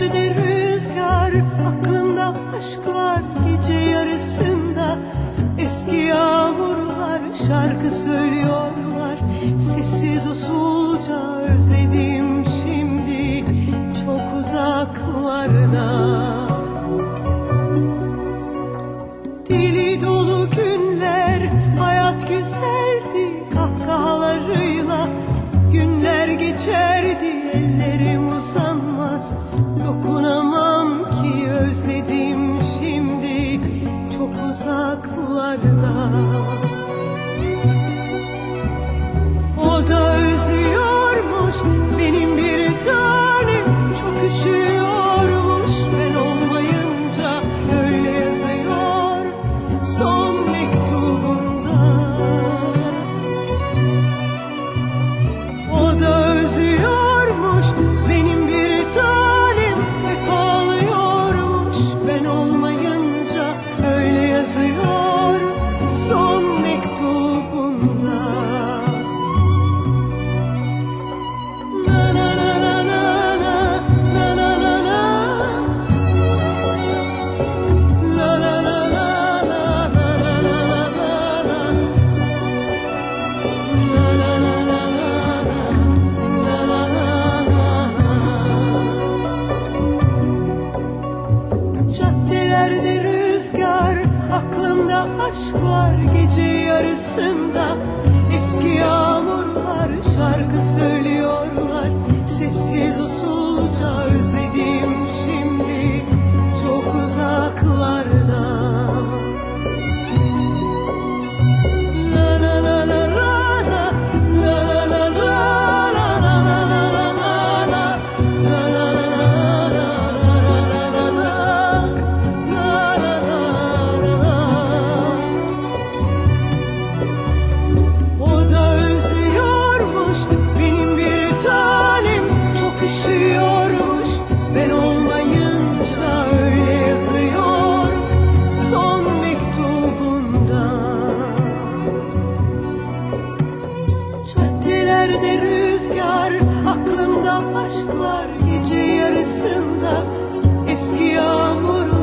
yerde rüzgar Aklımda aşk var gece yarısında. Eski yağmurlar şarkı söylüyorlar Sessiz usulca özledim şimdi Çok uzaklarda. Deli dolu günler hayat güzeldi Kahkahalarıyla. Günler geçerdi Ellerim uzandı uzanmaz Dokunamam ki özledim şimdi. Çok uzaklarda son lector. Aşklar gece yarısında Eski yağmurlar şarkı söylüyorlar. Sessiz usulca özledim rüzgar aklımda aşklar gece yarısında Eski yağmurlar